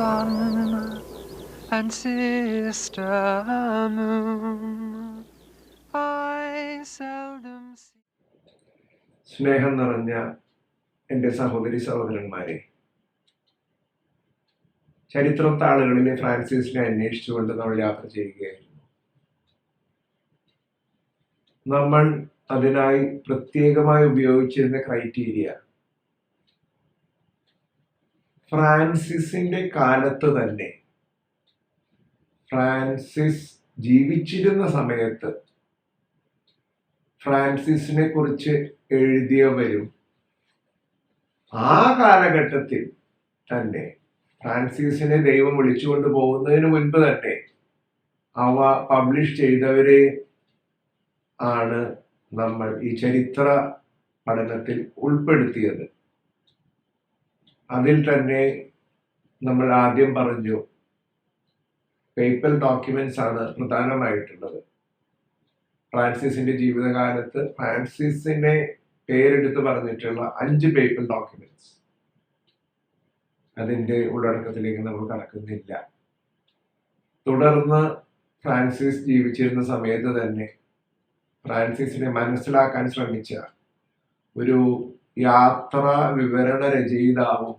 sun and sister moon. I seldom see. സ്നേഹം നിറഞ്ഞ എന്റെ സഹോദരി സഹോദരന്മാരെ ചരിത്രത്താളുകളിലെ ഫ്രാൻസിസിനെ അന്വേഷിച്ചുകൊണ്ട് നമ്മൾ യാത്ര ചെയ്യുകയായിരുന്നു നമ്മൾ അതിനായി പ്രത്യേകമായി ഉപയോഗിച്ചിരുന്ന ക്രൈറ്റീരിയ ഫ്രാൻസിസിന്റെ കാലത്ത് തന്നെ. ഫ്രാൻസിസ് ജീവിച്ചിരുന്ന സമയത്ത് ഫ്രാൻസിസിനെ കുറിച്ച് എഴുതിയവരും ആ കാലഘട്ടത്തിൽ തന്നെ ഫ്രാൻസിസിനെ ദൈവം വിളിച്ചുകൊണ്ട് പോകുന്നതിന് മുൻപ് തന്നെ അവ പബ്ലിഷ് ചെയ്തവരെ ആണ് നമ്മൾ ഈ ചരിത്ര പഠനത്തിൽ ഉൾപ്പെടുത്തിയത്. അതിൽ തന്നെ നമ്മൾ ആദ്യം പറഞ്ഞു പേപ്പൽ ഡോക്യുമെന്റ്സ് ആണ് പ്രധാനമായിട്ടുള്ളത്. ഫ്രാൻസിസിന്റെ ജീവിതകാലത്ത് ഫ്രാൻസിസിനെ പേരെടുത്ത് പറഞ്ഞിട്ടുള്ള അഞ്ച് പേപ്പൽ ഡോക്യുമെന്റ്സ്. അതിന്റെ ഉള്ളടക്കത്തിലേക്ക് നമ്മൾ കടക്കുന്നില്ല. തുടർന്ന് ഫ്രാൻസിസ് ജീവിച്ചിരുന്ന സമയത്ത് തന്നെ ഫ്രാൻസിസിനെ മനസ്സിലാക്കാൻ ശ്രമിച്ച ഒരു യാത്രാ വിവരണ രചയിതാവും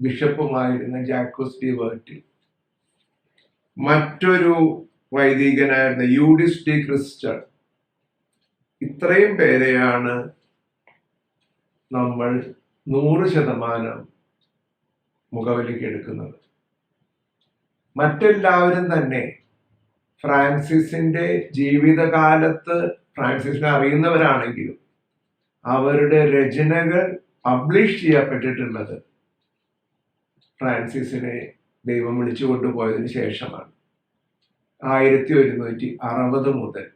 ബിഷപ്പുമായിരുന്ന ജാക്കോസ് ഡി വേർട്ടി മറ്റൊരു വൈദികനായിരുന്ന യൂഡിസ് ഡി ക്രിസ്റ്റൽ. ഇത്രയും പേരെയാണ് നമ്മൾ നൂറ് ശതമാനം മുഖവിലേക്ക് എടുക്കുന്നത്. മറ്റെല്ലാവരും തന്നെ ഫ്രാൻസിസിന്റെ ജീവിതകാലത്ത് ഫ്രാൻസിസിനെ അറിയുന്നവരാണെങ്കിലും അവരുടെ രചനകൾ പബ്ലിഷ് ചെയ്യപ്പെട്ടിട്ടുള്ളത് ഫ്രാൻസിസിനെ ദൈവം വിളിച്ചു കൊണ്ടുപോയതിനു ശേഷമാണ്. ആയിരത്തി ഒരുന്നൂറ്റി അറുപത് മുതൽ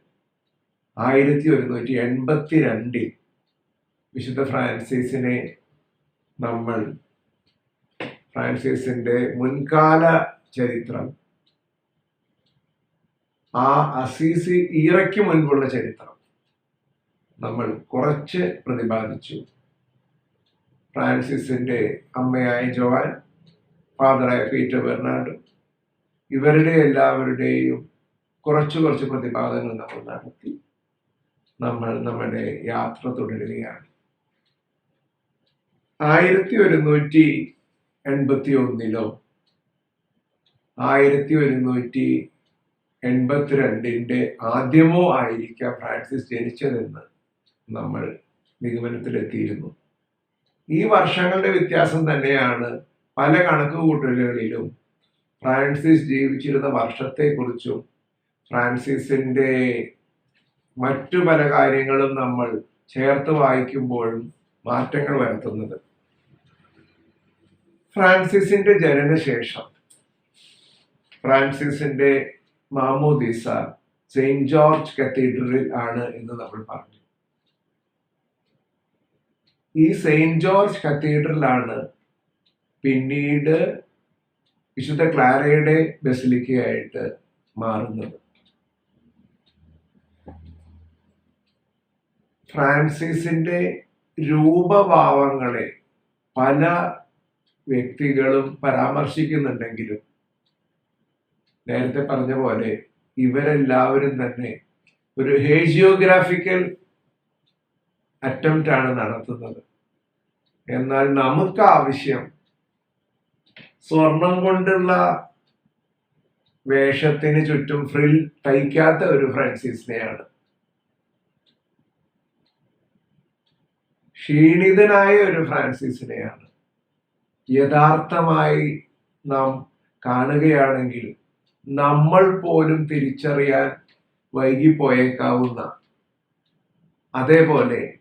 ആയിരത്തി ഒരുന്നൂറ്റി എൺപത്തി രണ്ടിൽ വിശുദ്ധ ഫ്രാൻസിസിനെ നമ്മൾ ഫ്രാൻസിസിന്റെ മുൻകാല ചരിത്രം ആ അസീസി ഈറയ്ക്ക് മുൻപുള്ള ചരിത്രം നമ്മൾ കുറച്ച് പ്രതിപാദിച്ചു. ഫ്രാൻസിസിന്റെ അമ്മയായ ജോവാൻ ഫാദറായ പീറ്റർ ബെർണാഡ് ഇവരുടെ എല്ലാവരുടെയും കുറച്ച് കുറച്ച് പ്രതിപാദനങ്ങൾ നമ്മൾ നടത്തി. നമ്മൾ നമ്മുടെ യാത്ര തുടരുകയാണ്. ആയിരത്തി ഒരുന്നൂറ്റി എൺപത്തി ഒന്നിലോ ആയിരത്തി ഒരുന്നൂറ്റി എൺപത്തിരണ്ടിന്റെ ആദ്യമോ ആയിരിക്കാം ഫ്രാൻസിസ് ജനിച്ചതെന്ന് നമ്മൾ നിഗമനത്തിലെത്തിയിരുന്നു. ഈ വർഷങ്ങളുടെ വ്യത്യാസം തന്നെയാണ് പല കണക്ക് കൂട്ടലുകളിലും ഫ്രാൻസിസ് ജീവിച്ചിരുന്ന വർഷത്തെക്കുറിച്ചും ഫ്രാൻസിസിന്റെ മറ്റു പല കാര്യങ്ങളും നമ്മൾ ചേർത്ത് വായിക്കുമ്പോഴും മാറ്റങ്ങൾ വരുത്തുന്നത്. ഫ്രാൻസിസിന്റെ ജനനശേഷം ഫ്രാൻസിസിന്റെ മാമോദീസ സെയിന്റ് ജോർജ് കത്തീഡ്രലിൽ ആണ് എന്ന് നമ്മൾ പറഞ്ഞു. ഈ സെയിന്റ് ജോർജ് കത്തീഡ്രലാണ് പിന്നീട് വിശുദ്ധ ക്ലാരയുടെ ബസിലിക്കയായിട്ട് മാറുന്നത്. ഫ്രാൻസിസിന്റെ രൂപഭാവങ്ങളെ പല വ്യക്തികളും പരാമർശിക്കുന്നുണ്ടെങ്കിലും നേരത്തെ പറഞ്ഞ പോലെ ഇവരെല്ലാവരും തന്നെ ഒരു ഹേജിയോഗ്രാഫിക്കൽ അറ്റംപ്റ്റ് ആണ് നടത്തുന്നത്. എന്നാൽ നമുക്ക് ആവശ്യം സ്വർണം കൊണ്ടുള്ള വേഷത്തിന് ചുറ്റും ഫ്രിൽ തയ്ക്കാത്ത ഒരു ഫ്രാൻസിസിനെയാണ്. ക്ഷീണിതനായ ഒരു ഫ്രാൻസിസിനെയാണ്. യഥാർത്ഥമായി നാം കാണുകയാണെങ്കിൽ നമ്മൾ പോലും തിരിച്ചറിയാൻ വൈകിപ്പോയേക്കാവുന്ന അതേപോലെ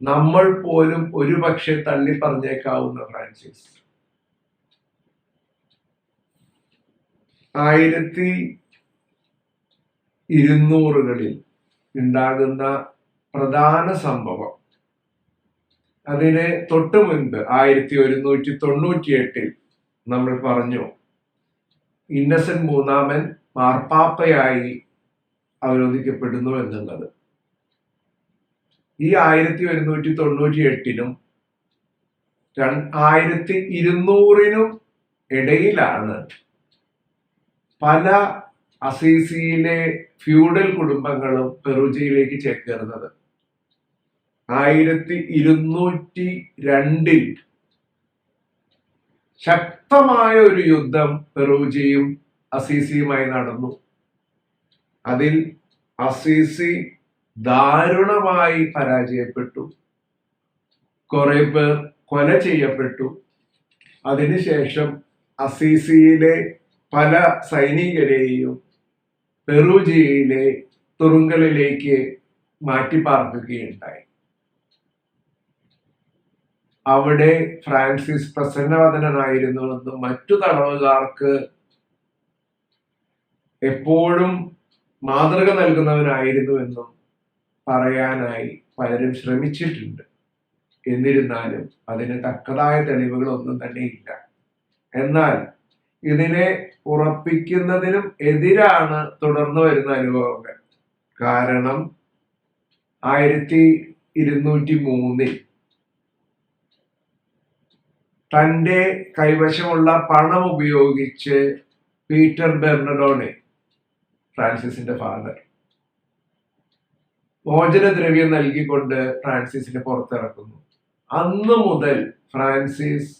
നമ്മൾ പോലും ഒരുപക്ഷെ തള്ളി പറഞ്ഞേക്കാവുന്ന ഫ്രാൻസിസ് ആയിരത്തി ഇരുന്നൂറുകളിൽ ഉണ്ടാകുന്ന പ്രധാന സംഭവം. അതിന് തൊട്ടു മുൻപ് ആയിരത്തി ഒരുന്നൂറ്റി തൊണ്ണൂറ്റി എട്ടിൽ നമ്മൾ പറഞ്ഞു ഇന്നസെന്റ് മൂന്നാമൻ മാർപ്പാപ്പയായി അവരോധിക്കപ്പെടുന്നു എന്നുള്ളത്. ഈ ആയിരത്തി ഒരുന്നൂറ്റി തൊണ്ണൂറ്റി എട്ടിനും ആയിരത്തി ഇരുന്നൂറിനും ഇടയിലാണ് പല അസീസിയിലെ ഫ്യൂഡൽ കുടുംബങ്ങളും പെറുജിയിലേക്ക് ചേക്കേറുന്നത്. ആയിരത്തി ഇരുന്നൂറ്റി രണ്ടിൽ ശക്തമായ ഒരു യുദ്ധം പെറൂജിയും അസീസിയുമായി നടന്നു. അതിൽ അസീസി ദാരുണമായി പരാജയപ്പെട്ടു. കുറെ പേർ കൊല ചെയ്യപ്പെട്ടു. അതിനുശേഷം അസീസിയിലെ പല സൈനികരെയും പെറൂജിയയിലെ തുറുങ്കലിലേക്ക് മാറ്റിപ്പാർക്കുകയുണ്ടായി. അവിടെ ഫ്രാൻസിസ് പ്രസന്നവദനായിരുന്നുവെന്നും മറ്റു തടവുകാർക്ക് എപ്പോഴും മാതൃക നൽകുന്നവനായിരുന്നുവെന്നും പറയാനായി പലരും ശ്രമിച്ചിട്ടുണ്ട്. എന്നിരുന്നാലും അതിന് തക്കതായ തെളിവുകളൊന്നും തന്നെ ഇല്ല. എന്നാൽ ഇതിനെ ഉറപ്പിക്കുന്നതിനും എതിരാണ് തുടർന്നു വരുന്ന അനുഭവങ്ങൾ. കാരണം ആയിരത്തി ഇരുന്നൂറ്റി മൂന്നിൽ തന്റെ കൈവശമുള്ള പണം ഉപയോഗിച്ച് പീറ്റർ ബെർണഡോണെ ഫ്രാൻസിസിന്റെ ഫാദർ മോചനദ്രവ്യം നൽകിക്കൊണ്ട് ഫ്രാൻസിസിനെ പുറത്തിറക്കുന്നു. അന്ന് മുതൽ ഫ്രാൻസിസ്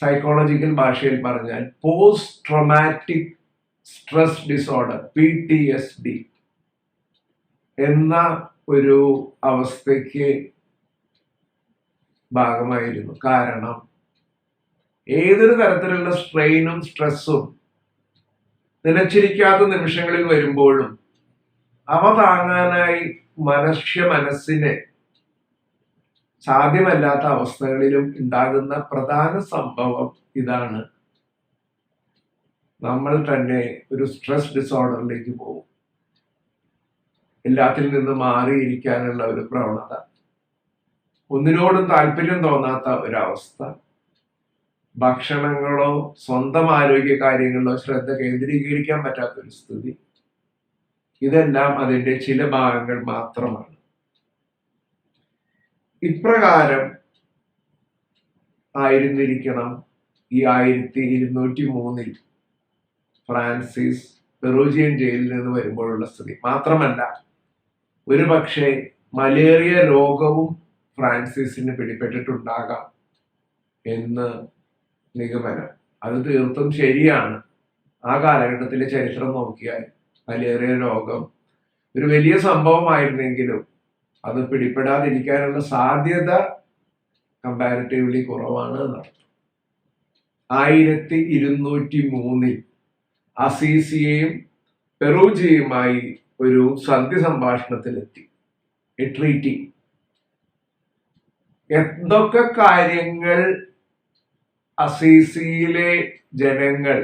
സൈക്കോളജിക്കൽ ഭാഷയിൽ പറഞ്ഞാൽ post traumatic stress disorder P T S D എന്ന ഒരു അവസ്ഥയ്ക്ക് ഭാഗമായിരുന്നു. കാരണം ഏതൊരു തരത്തിലുള്ള സ്ട്രെയിനും സ്ട്രെസ്സും നിലച്ചിരിക്കാത്ത നിമിഷങ്ങളിൽ വരുമ്പോഴും അവ താങ്ങാനായി മനുഷ്യ മനസ്സിന് സാധ്യമല്ലാത്ത അവസ്ഥകളിലും ഉണ്ടാകുന്ന പ്രധാന സംഭവം ഇതാണ്. നമ്മൾ തന്നെ ഒരു സ്ട്രെസ് ഡിസോർഡറിലേക്ക് പോകും. എല്ലാത്തിൽ നിന്ന് മാറിയിരിക്കാനുള്ള ഒരു പ്രവണത. ഒന്നിനോടും താല്പര്യം തോന്നാത്ത ഒരവസ്ഥ. ഭക്ഷണങ്ങളോ സ്വന്തം ആരോഗ്യ കാര്യങ്ങളിലോ ശ്രദ്ധ കേന്ദ്രീകരിക്കാൻ പറ്റാത്തൊരു സ്ഥിതി. ഇതെല്ലാം അതിന്റെ ചില ഭാഗങ്ങൾ മാത്രമാണ്. ഇപ്രകാരം ആയിരുന്നിരിക്കണം ഈ ആയിരത്തി ഇരുന്നൂറ്റി മൂന്നിൽ ഫ്രാൻസിസ് പെറൂജിയൻ ജയിലിൽ നിന്ന് വരുമ്പോഴുള്ള സ്ഥിതി. മാത്രമല്ല ഒരു പക്ഷേ മലേറിയ രോഗവും ഫ്രാൻസിസിന് പിടിപെട്ടിട്ടുണ്ടാകാം എന്ന് നിഗമനം. അത് തീർത്തും ശരിയാണ്. ആ കാലഘട്ടത്തിലെ ചരിത്രം നോക്കിയാൽ മലേറിയ രോഗം. ഒരു വലിയ സംഭവമായിരുന്നെങ്കിലും അത് പിടിപ്പെടാതിരിക്കാനുള്ള സാധ്യത കമ്പാരിറ്റീവ്ലി കുറവാണ് എന്നർത്ഥം ആയിരത്തി ഇരുന്നൂറ്റി മൂന്നിൽ അസീസിയെയും പെറൂജിയുമായി ഒരു സന്ധി സംഭാഷണത്തിലെത്തി ട്രീറ്റി എന്തൊക്കെ കാര്യങ്ങൾ അസീസിയിലെ ജനങ്ങൾ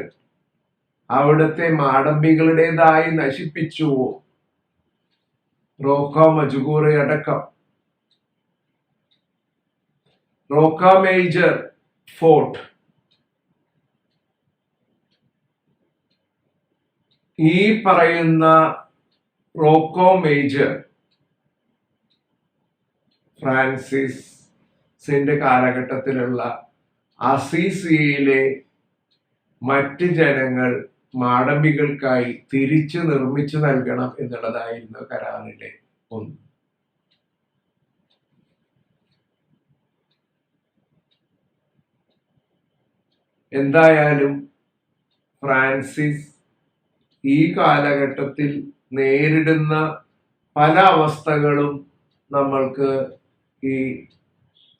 അവിടുത്തെ മാടമ്പികളുടേതായി നശിപ്പിച്ചുവോ റോക്ക മജുകൂർ അടക്കം. Rocca major fort. ഈ പറയുന്ന റോക്കോ മേജർ ഫ്രാൻസിസിന്റെ കാലഘട്ടത്തിലുള്ള അസീസിയയിലെ മറ്റ് ജനങ്ങൾ മാടമ്പികൾക്കായി തിരിച്ചു നിർമ്മിച്ചു നൽകണം എന്നുള്ളതായിരുന്നു കരാറിലെ ഒന്ന്. എന്തായാലും ഫ്രാൻസിസ് ഈ കാലഘട്ടത്തിൽ നേരിടുന്ന പല അവസ്ഥകളും നമ്മൾക്ക് ഈ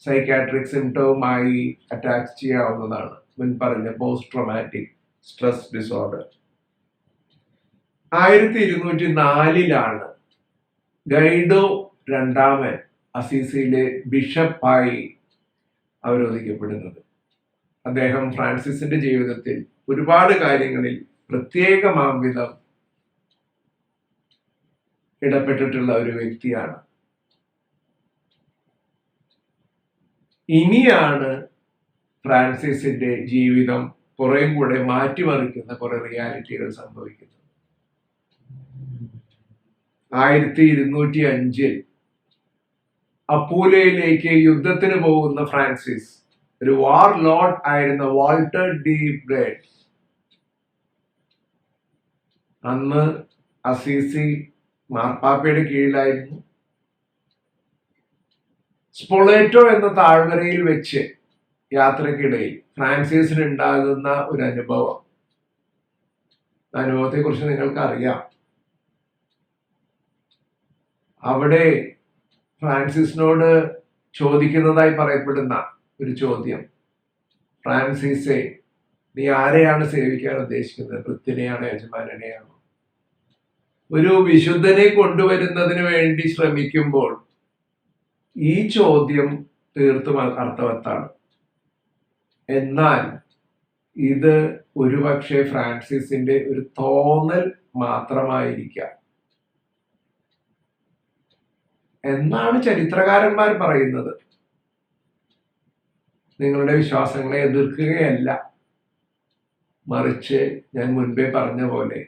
സൈക്കാട്രിക് സിംറ്റവുമായി അറ്റാച്ച് ചെയ്യാവുന്നതാണ്. മുൻ പറഞ്ഞ പോസ്റ്റ് ട്രോമാറ്റിക് സ്ട്രെസ് ഡിസോർഡർ ആയിരത്തി ഇരുന്നൂറ്റി നാലിലാണ് ഗൈഡോ രണ്ടാമൻ അസീസിയിലെ ബിഷപ്പായി അവരോധിക്കപ്പെടുന്നത്. അദ്ദേഹം ഫ്രാൻസിസിന്റെ ജീവിതത്തിൽ ഒരുപാട് കാര്യങ്ങളിൽ പ്രത്യേകമാം വിധം ഇടപെട്ടിട്ടുള്ള ഒരു വ്യക്തിയാണ്. ഇനിയാണ് ഫ്രാൻസിസിന്റെ ജീവിതം കുറെ കൂടെ മാറ്റിമറിക്കുന്ന കുറെ റിയാലിറ്റികൾ സംഭവിക്കുന്നു. ആയിരത്തി ഇരുന്നൂറ്റി അഞ്ചിൽ അപ്പൂലയിലേക്ക് യുദ്ധത്തിന് പോകുന്ന ഫ്രാൻസിസ് ഒരു വാർ ലോർഡ് ആയിരുന്ന വാൾട്ടർ ഡി ബ്രേഡ് അന്ന് അസീസി മാർപ്പാപ്പയുടെ കീഴിലായിരുന്നു. സ്പൊളേറ്റോ എന്ന താഴ്വരയിൽ വെച്ച് യാത്രക്കിടയിൽ ഫ്രാൻസിസിന് ഉണ്ടാകുന്ന ഒരു അനുഭവം. അനുഭവത്തെ കുറിച്ച് നിങ്ങൾക്ക് അറിയാം അവിടെ ഫ്രാൻസിസിനോട് ചോദിക്കുന്നതായി പറയപ്പെടുന്ന ഒരു ചോദ്യം. ഫ്രാൻസിസെ നീ ആരെയാണ് സേവിക്കാൻ ഉദ്ദേശിക്കുന്നത്? വൃത്തിനെയാണോ യജമാനനെയാണോ? ഒരു വിശുദ്ധനെ കൊണ്ടുവരുന്നതിന് വേണ്ടി ശ്രമിക്കുമ്പോൾ ഈ ചോദ്യം തീർത്തും അർത്ഥവത്താണ്. എന്നാൽ ഇത് ഒരുപക്ഷെ ഫ്രാൻസിസിന്റെ ഒരു തോന്നൽ മാത്രമായിരിക്കാം. എന്നാണ് ചരിത്രകാരന്മാർ പറയുന്നത്. നിങ്ങളുടെ വിശ്വാസങ്ങളെ എതിർക്കുകയല്ല. മറിച്ച് ഞാൻ മുൻപേ പറഞ്ഞ പോലെ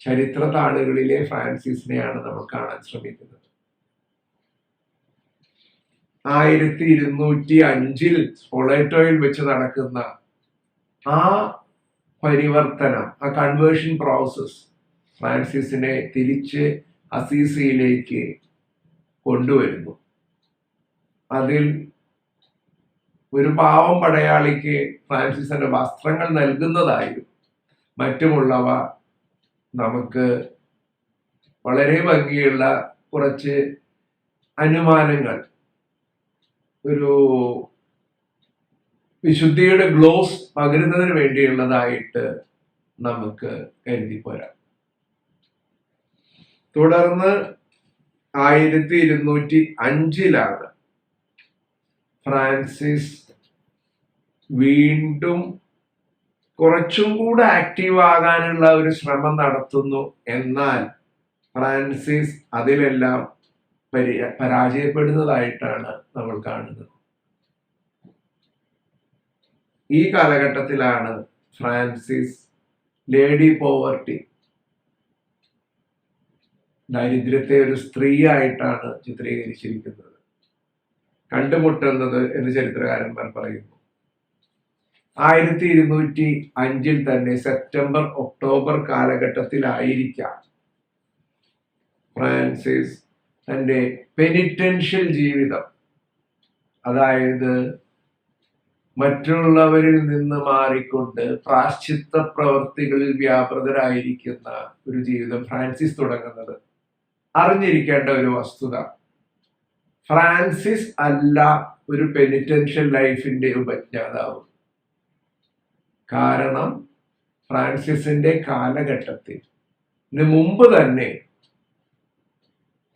ചരിത്ര താളുകളിലെ ഫ്രാൻസിസിനെയാണ് നമ്മൾ കാണാൻ ശ്രമിക്കുന്നത്. ആയിരത്തി ഇരുന്നൂറ്റി അഞ്ചിൽ സ്പൊളേറ്റോയിൽ വെച്ച് നടക്കുന്ന ആ പരിവർത്തനം ആ കൺവേർഷൻ പ്രോസസ് ഫ്രാൻസിസിനെ തിരിച്ച് അസീസിയിലേക്ക് കൊണ്ടുവരുന്നു. അതിൽ ഒരു പാവം പടയാളിക്ക് ഫ്രാൻസിസിന്റെ വസ്ത്രങ്ങൾ നൽകുന്നതായും മറ്റുമുള്ളവ നമുക്ക് വളരെ ഭംഗിയുള്ള കുറച്ച് അനുമാനങ്ങൾ ഒരു വിശുദ്ധിയുടെ ഗ്ലോസ് പകരുന്നതിന് വേണ്ടിയുള്ളതായിട്ട് നമുക്ക് കരുതി പോരാം. തുടർന്ന് ആയിരത്തി ഇരുന്നൂറ്റി അഞ്ചിലാണ് ഫ്രാൻസിസ് വീണ്ടും കുറച്ചും കൂടെ ആക്റ്റീവ് ആകാനുള്ള ഒരു ശ്രമം നടത്തുന്നു എന്നാൽ ഫ്രാൻസിസ് അതിലെല്ലാം പരി പരാജയപ്പെടുന്നതായിട്ടാണ് നമ്മൾ കാണുന്നത്. ഈ കാലഘട്ടത്തിലാണ് ഫ്രാൻസിസ് ലേഡി പോവർട്ടി ദാരിദ്ര്യത്തെ ഒരു സ്ത്രീ ആയിട്ടാണ് ചിത്രീകരിച്ചിരിക്കുന്നത്. കണ്ടുമുട്ടുന്നത് എന്ന് ചരിത്രകാരന്മാർ പറയുന്നു. ആയിരത്തി ഇരുന്നൂറ്റി അഞ്ചിൽ തന്നെ സെപ്റ്റംബർ ഒക്ടോബർ കാലഘട്ടത്തിലായിരിക്കാം ഫ്രാൻസിസ് തന്റെ പെനിറ്റൻഷ്യൽ ജീവിതം. അതായത് മറ്റുള്ളവരിൽ നിന്ന് മാറിക്കൊണ്ട് പ്രാശ്ചിത്ത പ്രവൃത്തികളിൽ വ്യാപൃതരായിരിക്കുന്ന ഒരു ജീവിതം ഫ്രാൻസിസ് തുടങ്ങുന്നത്. അറിഞ്ഞിരിക്കേണ്ട ഒരു വസ്തുത. ഫ്രാൻസിസ് അല്ല ഒരു പെനിറ്റൻഷ്യൽ ലൈഫിന്റെ ഉപജ്ഞാതാവ്. കാരണം ഫ്രാൻസിസിന്റെ കാലഘട്ടത്തിൽ മുമ്പ് തന്നെ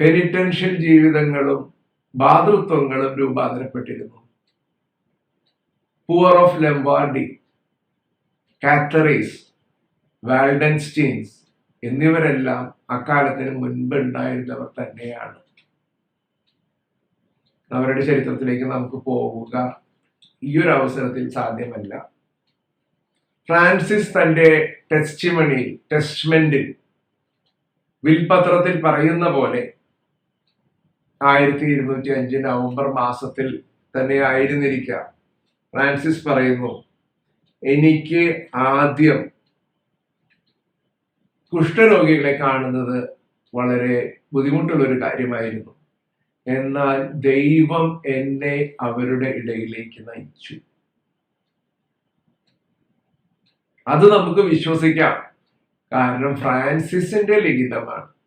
പെനിറ്റൻഷ്യൽ ജീവിതങ്ങളും ഭാതൃത്വങ്ങളും രൂപാന്തരപ്പെട്ടിരുന്നു. പൂർ ഓഫ് ലെംബാർഡി കാത്തറീസ് വാൽഡൻസ്റ്റീൻസ് എന്നിവരെല്ലാം അക്കാലത്തിന് മുൻപ് ഉണ്ടായിരുന്നവർ തന്നെയാണ്. അവരുടെ ചരിത്രത്തിലേക്ക് നമുക്ക് പോവുക. ഈ ഒരു അവസരത്തിൽ സാധ്യമല്ല. ഫ്രാൻസിസ് തന്റെ ടെസ്റ്റിമണി ടെസ്റ്റ്മെന്റിൽ വിൽപത്രത്തിൽ പറയുന്ന പോലെ ആയിരത്തി ഇരുന്നൂറ്റി അഞ്ച് നവംബർ മാസത്തിൽ തന്നെ ആയിരുന്നിരിക്കാം. ഫ്രാൻസിസ് പറയുന്നു എനിക്ക് ആദ്യം കുഷ്ഠരോഗികളെ കാണുന്നത് വളരെ ബുദ്ധിമുട്ടുള്ള ഒരു കാര്യമായിരുന്നു. എന്നാൽ ദൈവം എന്നെ അവരുടെ ഇടയിലേക്ക് നയിച്ചു. അത് നമുക്ക് വിശ്വസിക്കാം. കാരണം ഫ്രാൻസിസിന്റെ ലിഖിതമാണ്.